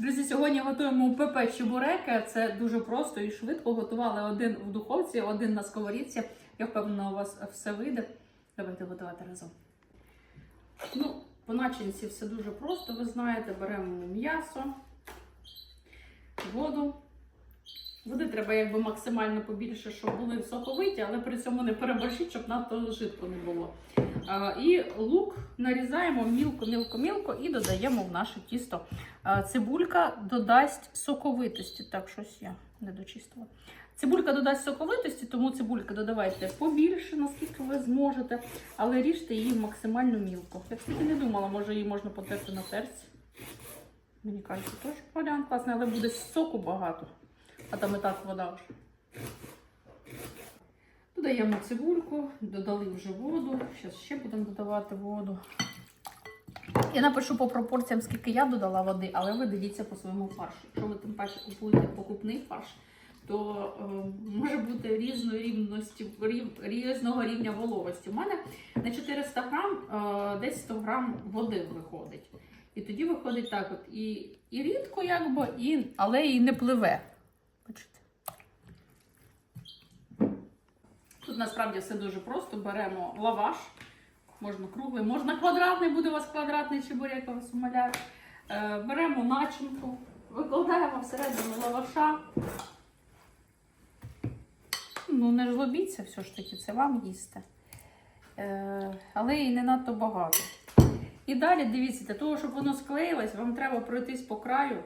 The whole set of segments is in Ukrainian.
Друзі, сьогодні готуємо ПП чебуреки. Це дуже просто і швидко. Готували один в духовці, один на сковорідці. Я впевнена, у вас все вийде. Давайте готувати разом. Ну, по начинці все дуже просто. Ви знаєте, беремо м'ясо, воду. Води треба якби максимально побільше, щоб були соковиті, але при цьому не переборщіть, щоб надто жидко не було. І лук нарізаємо мілко-мілко-мілко і додаємо в наше тісто. Цибулька додасть соковитості. Так, щось я не дочистила. Цибулька додасть соковитості, тому цибульки додавайте побільше, наскільки ви зможете, але ріжте її максимально мілко. Я кстати, не думала, може її можна потерти на терці. Мені кажуть, теж варіант класний, але буде соку багато. А там і так вода вже. Додаємо цибульку, додали вже воду. Зараз ще будемо додавати воду. Я напишу по пропорціям, скільки я додала води, але ви дивіться по своєму фаршу. Якщо ви тим паче купуєте покупний фарш, то е, може бути різної рівності, рів, різного рівня вологості. У мене на 400 грам е, десь 100 грам води виходить. І тоді виходить так: от і, і рідко, якби, і, але і не пливе. Бачите? Тут насправді все дуже просто. Беремо лаваш, можна круглий, можна квадратний, буде у вас квадратний чебурек, я вас умоляю. Е, беремо начинку, викладаємо всередину лаваша. Ну, не жлобіться, все ж таки, це вам їсти. Е, але і не надто багато. І далі дивіться, для того, щоб воно склеїлось, вам треба пройтись по краю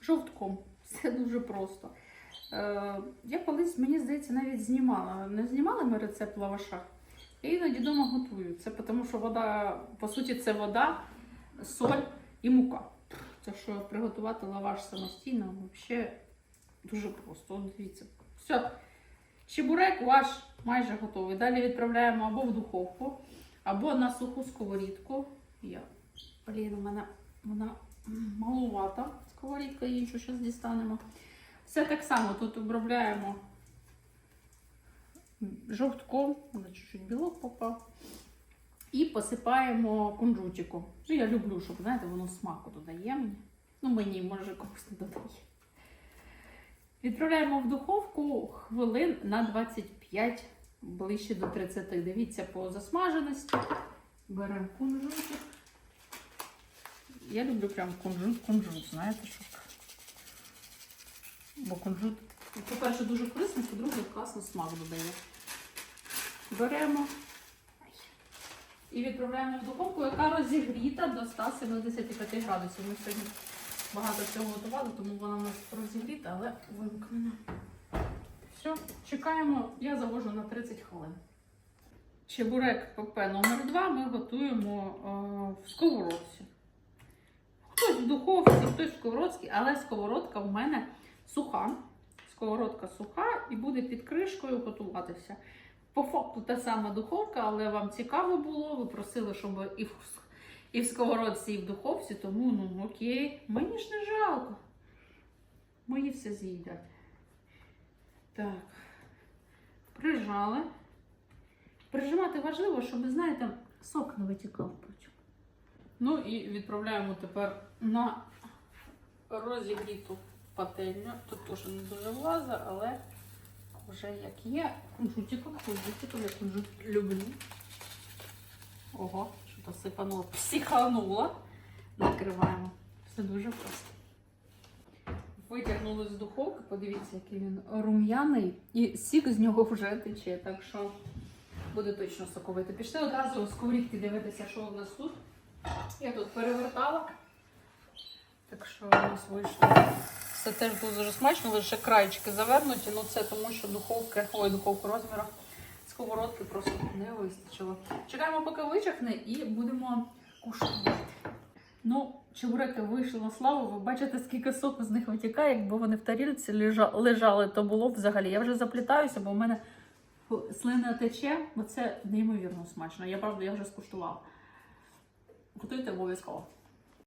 жовтком. Все дуже просто. Е, я колись, мені здається, навіть знімала. Не знімали ми рецепт лаваша. Я іноді вдома готую. Це тому, що вода, по суті, це вода, соль і мука. Це що приготувати лаваш самостійно, взагалі дуже просто. От дивіться. Все. Чебурек ваш майже готовий. Далі відправляємо або в духовку, або на суху сковорідку. Я, блін, у мене вона малувата сковорідка іншу, зараз дістанемо. Все так само тут обробляємо жовтком, чуть-чуть білок попав. І посипаємо кунжутиком. Ну, я люблю, щоб, знаєте, воно смаку додає мені. Ну, мені, може, комусь не додає. Відправляємо в духовку хвилин на 25, ближче до 30. Дивіться по засмаженості. Беремо кунжутик. Я люблю прям кунжут, кунжут, знаєте, щоб. Бо кунжут, по-перше, дуже корисний, по-друге, класно смак додає. Беремо і відправляємо в духовку, яка розігріта до 175 градусів. Ми сьогодні багато всього готували, тому вона у нас розігріта, але вимкнена. Все, чекаємо, я завожу на 30 хвилин. Чебурек ПП номер 2 ми готуємо е, в сковородці. Хтось в духовці, хтось в сковородці, але сковородка в мене суха. Сковородка суха і буде під кришкою готуватися. По факту та сама духовка, але вам цікаво було, ви просили, щоб і в, і в сковородці, і в духовці, тому ну окей, мені ж не жалко. Мої все з'їдять. Так, прижали. Прижимати важливо, щоб, знаєте, сок не витікав потім. Ну і відправляємо тепер на розігріту пательню. Тут теж не дуже влазить, але вже як є. Кунжутиком, кунжутиком, я кунжут люблю. Ого, що то сипануло, психануло. Накриваємо. Все дуже просто. Витягнули з духовки, подивіться, який він рум'яний, і сік з нього вже тече, так що буде точно соковити. Пішли одразу у сковорідки дивитися, що у нас тут. Я тут перевертала. Так що у нас вийшло. Це теж дуже смачно, лише краєчки завернуті. Ну це тому, що духовки, ой, духовку розміру сковородки просто не вистачило. Чекаємо, поки вичахне, і будемо куштувати. Ну, чебуреки вийшли на славу. Ви бачите, скільки соку з них витікає. Якби вони в тарілці лежали, то було б взагалі. Я вже заплітаюся, бо в мене слина тече, бо це неймовірно смачно. Я правда, я вже скуштувала. Готуйте обов'язково.